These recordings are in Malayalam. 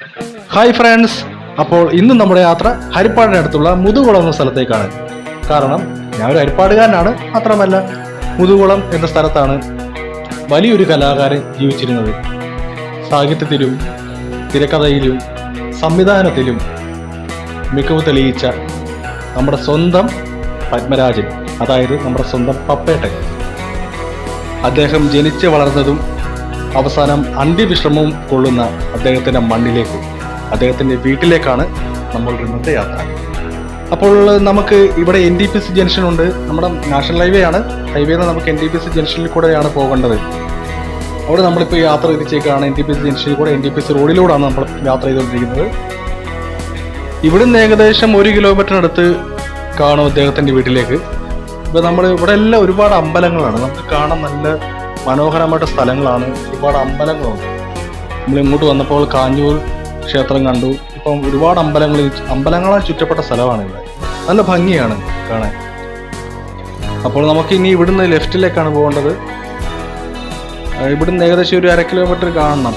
ഹായ് ഫ്രണ്ട്സ് അപ്പോൾ ഇന്ന് നമ്മുടെ യാത്ര ഹരിപ്പാടിന് അടുത്തുള്ള മുതുകുളം എന്ന സ്ഥലത്തേക്കാണ്. കാരണം ഞാൻ ഒരു ഹരിപ്പാടുകാരനാണ് മാത്രമല്ല മുതുകുളം എന്ന സ്ഥലത്താണ് വലിയൊരു കലാകാരൻ ജീവിച്ചിരുന്നത്. സാഹിത്യത്തിലും തിരക്കഥയിലും സംവിധാനത്തിലും മികവ് തെളിയിച്ച നമ്മുടെ സ്വന്തം പത്മരാജൻ അതായത് നമ്മുടെ സ്വന്തം പപ്പേട്ടൻ. അദ്ദേഹം ജനിച്ച് വളർന്നതും അവസാനം അന്ത്യവിശ്രമം കൊള്ളുന്ന അദ്ദേഹത്തിന്റെ മണ്ണിലേക്ക് അദ്ദേഹത്തിന്റെ വീട്ടിലേക്കാണ് നമ്മളുടെ ഇന്നത്തെ യാത്ര. അപ്പോൾ നമുക്ക് ഇവിടെ N D P C junction ഉണ്ട്. നമ്മുടെ നാഷണൽ ഹൈവേ ആണ്. ഹൈവേ നമുക്ക് എൻ ഡി പി സി ജംഗ്ഷനിൽ കൂടെയാണ് പോകേണ്ടത്. അവിടെ നമ്മളിപ്പോൾ യാത്ര എത്തിച്ചേക്കാണ് എൻ ഡി പി സി ജംഗ്ഷനിൽ കൂടെ എൻ ഡി പി സി റോഡിലൂടെയാണ് നമ്മൾ യാത്ര ചെയ്തുകൊണ്ടിരിക്കുന്നത്. ഇവിടുന്ന് ഏകദേശം ഒരു കിലോമീറ്ററിനടുത്ത് കാണും അദ്ദേഹത്തിന്റെ വീട്ടിലേക്ക്. ഇപ്പോൾ നമ്മൾ ഇവിടെ എല്ലാം ഒരുപാട് അമ്പലങ്ങളാണ്. നമുക്ക് കാണാൻ നല്ല മനോഹരമായിട്ട് സ്ഥലങ്ങളാണ്. ഒരുപാട് അമ്പലങ്ങളുണ്ട്. നമ്മൾ ഇങ്ങോട്ട് വന്നപ്പോൾ കാഞ്ഞൂർ ക്ഷേത്രം കണ്ടു. ഇപ്പം ഒരുപാട് അമ്പലങ്ങൾ അമ്പലങ്ങളാൽ ചുറ്റപ്പെട്ട സ്ഥലമാണ് ഇവിടെ. നല്ല ഭംഗിയാണ് കാണാൻ. അപ്പോൾ നമുക്ക് ഇനി ഇവിടുന്ന് ലെഫ്റ്റിലേക്കാണ് പോകേണ്ടത്. ഇവിടുന്ന് ഏകദേശം ഒരു അര കിലോമീറ്റർ കാണണം.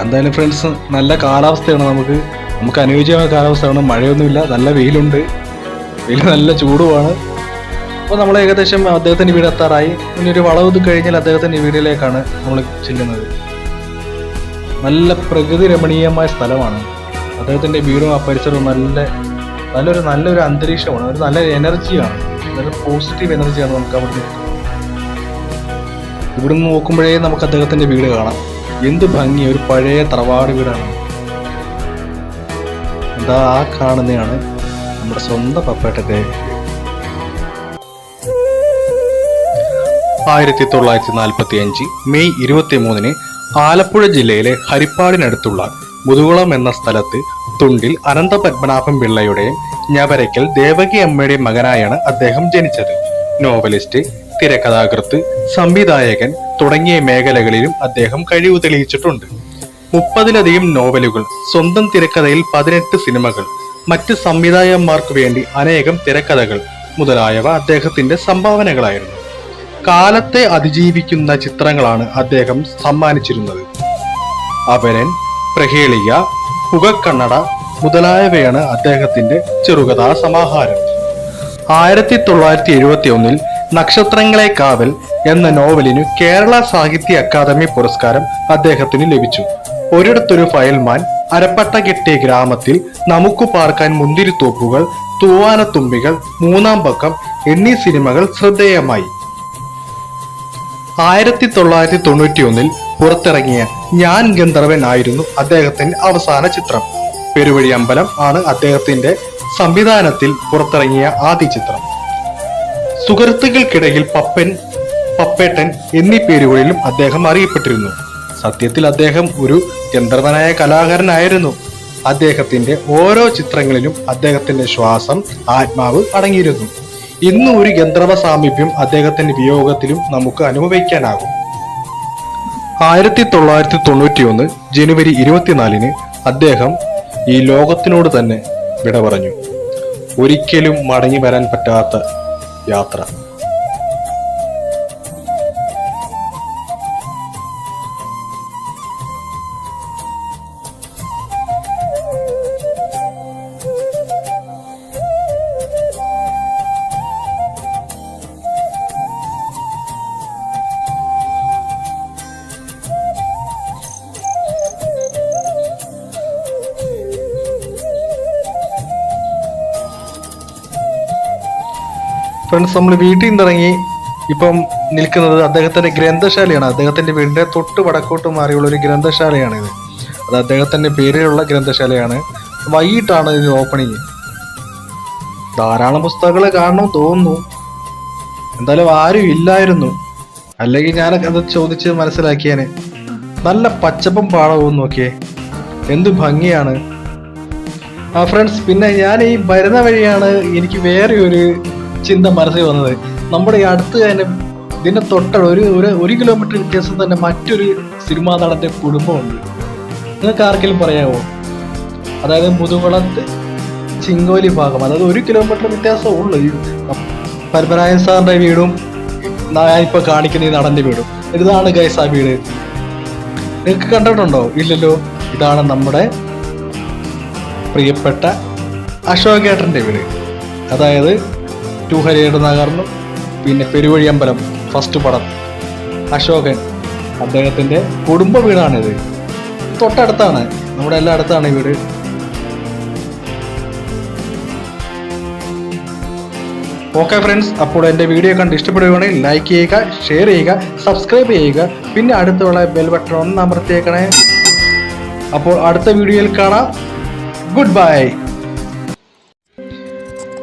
എന്തായാലും ഫ്രണ്ട്സ് നല്ല കാലാവസ്ഥയാണ് നമുക്ക്. നമുക്ക് അനുയോജ്യമായ കാലാവസ്ഥയാണ്. മഴയൊന്നുമില്ല. നല്ല വെയിലുണ്ട്. വെയിൽ നല്ല ചൂടുമാണ്. അപ്പോൾ നമ്മൾ ഏകദേശം അദ്ദേഹത്തിന്റെ വീട് എത്താറായി. ഇനി ഒരു വളവ് കഴിഞ്ഞാൽ അദ്ദേഹത്തിന്റെ വീടിലേക്കാണ് നമ്മൾ ചെല്ലുന്നത്. നല്ല പ്രകൃതി രമണീയമായ സ്ഥലമാണ്. അദ്ദേഹത്തിന്റെ വീടും ആ പരിസരവും നല്ല നല്ലൊരു നല്ലൊരു അന്തരീക്ഷമാണ്. ഒരു നല്ല എനർജിയാണ്. നല്ല പോസിറ്റീവ് എനർജിയാണ് നമുക്ക് അവിടെ ഇവിടുന്ന് നോക്കുമ്പോഴേ നമുക്ക് അദ്ദേഹത്തിന്റെ വീട് കാണാം. എന്ത് ഭംഗി ഒരു പഴയ തറവാട് വീടാണ്. എന്താ ആ കാണുന്നതാണ് നമ്മുടെ സ്വന്തം പപ്പേട്ടന്റെ ആയിരത്തി തൊള്ളായിരത്തി നാൽപ്പത്തി അഞ്ച് മെയ് ഇരുപത്തി മൂന്നിന് ആലപ്പുഴ ജില്ലയിലെ ഹരിപ്പാടിനടുത്തുള്ള മുതുകുളം എന്ന സ്ഥലത്ത് തുണ്ടിൽ അനന്തപത്മനാഭൻ പിള്ളയുടെയും ഞവരയ്ക്കൽ ദേവകി അമ്മയുടെയും മകനായാണ് അദ്ദേഹം ജനിച്ചത്. നോവലിസ്റ്റ് തിരക്കഥാകൃത്ത് സംവിധായകൻ തുടങ്ങിയ മേഖലകളിലും അദ്ദേഹം കഴിവ് തെളിയിച്ചിട്ടുണ്ട്. മുപ്പതിലധികം നോവലുകൾ സ്വന്തം തിരക്കഥയിൽ പതിനെട്ട് സിനിമകൾ മറ്റ് സംവിധായകന്മാർക്ക് വേണ്ടി അനേകം തിരക്കഥകൾ മുതലായവ അദ്ദേഹത്തിന്റെ സംഭാവനകളായിരുന്നു. കാലത്തെ അതിജീവിക്കുന്ന ചിത്രങ്ങളാണ് അദ്ദേഹം സമ്മാനിച്ചിരുന്നത്. അപരൻ പ്രഹേളിക പുകക്കണ്ണട മുതലായവയാണ് അദ്ദേഹത്തിന്റെ ചെറുകഥാ സമാഹാരം. ആയിരത്തി തൊള്ളായിരത്തി എഴുപത്തി ഒന്നിൽ നക്ഷത്രങ്ങളെ കാവൽ എന്ന നോവലിനു കേരള സാഹിത്യ അക്കാദമി പുരസ്കാരം അദ്ദേഹത്തിന് ലഭിച്ചു. ഒരിടത്തൊരു ഫയൽമാൻ അരപ്പട്ട കെട്ടിയ ഗ്രാമത്തിൽ നമുക്ക് പാർക്കാൻ മുന്തിരിത്തോപ്പുകൾ തൂവാനത്തുമ്പികൾ മൂന്നാം പക്കം എന്നീ സിനിമകൾ ശ്രദ്ധേയമായി. ആയിരത്തി തൊള്ളായിരത്തി തൊണ്ണൂറ്റി ഒന്നിൽ പുറത്തിറങ്ങിയ ഞാൻ ഗന്ധർവൻ ആയിരുന്നു അദ്ദേഹത്തിന്റെ അവസാന ചിത്രം. പെരുവഴി അമ്പലം ആണ് അദ്ദേഹത്തിന്റെ സംവിധാനത്തിൽ പുറത്തിറങ്ങിയ ആദ്യ ചിത്രം. സുഹൃത്തുക്കൾക്കിടയിൽ പപ്പൻ പപ്പേട്ടൻ എന്നീ പേരുകളിലും അദ്ദേഹം അറിയപ്പെട്ടിരുന്നു. സത്യത്തിൽ അദ്ദേഹം ഒരു ഗന്ധർവനായ കലാകാരനായിരുന്നു. അദ്ദേഹത്തിന്റെ ഓരോ ചിത്രങ്ങളിലും അദ്ദേഹത്തിന്റെ ശ്വാസം ആത്മാവ് അടങ്ങിയിരുന്നു. ഇന്ന് ഒരു ഗന്ധർവ സാമീപ്യം അദ്ദേഹത്തിന്റെ വിയോഗത്തിലും നമുക്ക് അനുഭവിക്കാനാകും. ആയിരത്തി തൊള്ളായിരത്തി തൊണ്ണൂറ്റി ഒന്ന് ജനുവരി ഇരുപത്തിനാലിന് അദ്ദേഹം ഈ ലോകത്തിനോട് തന്നെ വിട പറഞ്ഞു. ഒരിക്കലും മടങ്ങി വരാൻ പറ്റാത്ത യാത്ര. ഫ്രണ്ട്സ് നമ്മൾ വീട്ടിൽ നിന്നിറങ്ങി ഇപ്പം നിൽക്കുന്നത് അദ്ദേഹത്തിന്റെ ഗ്രന്ഥശാലയാണ്. അദ്ദേഹത്തിന്റെ വീടിന്റെ തൊട്ട് വടക്കോട്ട് മാറിയുള്ള ഒരു ഗ്രന്ഥശാലയാണിത്. അത് അദ്ദേഹത്തിന്റെ പേരിലുള്ള ഗ്രന്ഥശാലയാണ്. വൈകിട്ടാണ് ഇത് ഓപ്പണിങ് ധാരാളം പുസ്തകങ്ങൾ കാണണം തോന്നുന്നു. എന്തായാലും ആരും ഇല്ലായിരുന്നു. അല്ലെങ്കിൽ ഞാൻ അത് ചോദിച്ച് മനസ്സിലാക്കിയാന്. നല്ല പച്ചപ്പും പാടവും നോക്കിയേ. എന്ത് ഭംഗിയാണ്. ആ ഫ്രണ്ട്സ് പിന്നെ ഞാൻ ഈ വരുന്ന വഴിയാണ് എനിക്ക് വേറെ ഒരു ചിന്ത മനസ്സിൽ വന്നത്. നമ്മുടെ ഈ അടുത്ത് തന്നെ ഇതിന്റെ തൊട്ട ഒരു ഒരു കിലോമീറ്റർ വ്യത്യാസം തന്നെ മറ്റൊരു സിനിമാ നടന്റെ കുടുംബമുണ്ട്. നിങ്ങൾക്ക് ആർക്കെങ്കിലും പറയാമോ അതായത് മുതുകുളത്ത് ചിങ്കോലി ഭാഗം അതായത് ഒരു കിലോമീറ്റർ വ്യത്യാസം ഉള്ളു. ഈ പരമരായൻ സാറിന്റെ വീടും ഇപ്പൊ കാണിക്കുന്ന ഈ നടന്റെ വീടും. ഇതാണ് ഗൈസ് ആ വീട്. നിങ്ങൾക്ക് കണ്ടിട്ടുണ്ടോ? ഇല്ലല്ലോ. ഇതാണ് നമ്മുടെ പ്രിയപ്പെട്ട അശോകേട്ടന്റെ വീട്. അതായത് ടു ഹരിയുടെ നഗറിനും പിന്നെ പെരുവഴിയമ്പലം ഫസ്റ്റ് പടം. അശോകൻ അദ്ദേഹത്തിന്റെ കുടുംബ വീടാണിത്. തൊട്ടടുത്താണ് നമ്മുടെ എല്ലാ അടുത്താണ് ഈ വീട്. ഓക്കെ ഫ്രണ്ട്സ് അപ്പോൾ എന്റെ വീഡിയോ കണ്ട് ഇഷ്ടപ്പെടുകയാണെങ്കിൽ ലൈക്ക് ചെയ്യുക ഷെയർ ചെയ്യുക സബ്സ്ക്രൈബ് ചെയ്യുക പിന്നെ അടുത്തുള്ള ബെൽ ബട്ടൺ ഒന്ന് അമർത്തിയേക്കണേ. അപ്പോൾ അടുത്ത വീഡിയോയിൽ കാണാം. ഗുഡ് ബൈ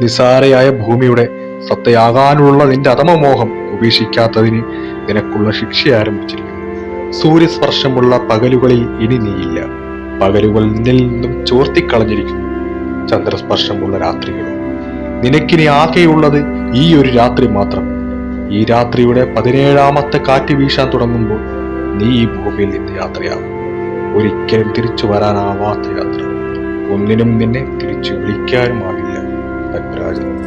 നിസാരയായ ഭൂമിയുടെ സത്തയാകാനുള്ള നിന്റെ അധമമോഹം ഉപേക്ഷിക്കാത്തതിന് നിനക്കുള്ള ശിക്ഷ ആരംഭിച്ചിരിക്കുന്നു. സൂര്യസ്പർശമുള്ള പകലുകളിൽ ഇനി നീയില്ല. പകലുകൾ നിന്നിൽ നിന്നും ചോർത്തിക്കളഞ്ഞിരിക്കുന്നു. ചന്ദ്രസ്പർശമുള്ള രാത്രികളും. നിനക്കിനി ആകെയുള്ളത് ഈ ഒരു രാത്രി മാത്രം. ഈ രാത്രിയുടെ പതിനേഴാമത്തെ കാറ്റ് വീശാൻ തുടങ്ങുമ്പോൾ നീ ഈ ഭൂമിയിൽ നിന്ന് യാത്രയാകും. ഒരിക്കലും തിരിച്ചു വരാനാവാത്ത യാത്ര. ഒന്നിനും നിന്നെ തിരിച്ചു വിളിക്കാനുമാകില്ല പത്മരാജൻ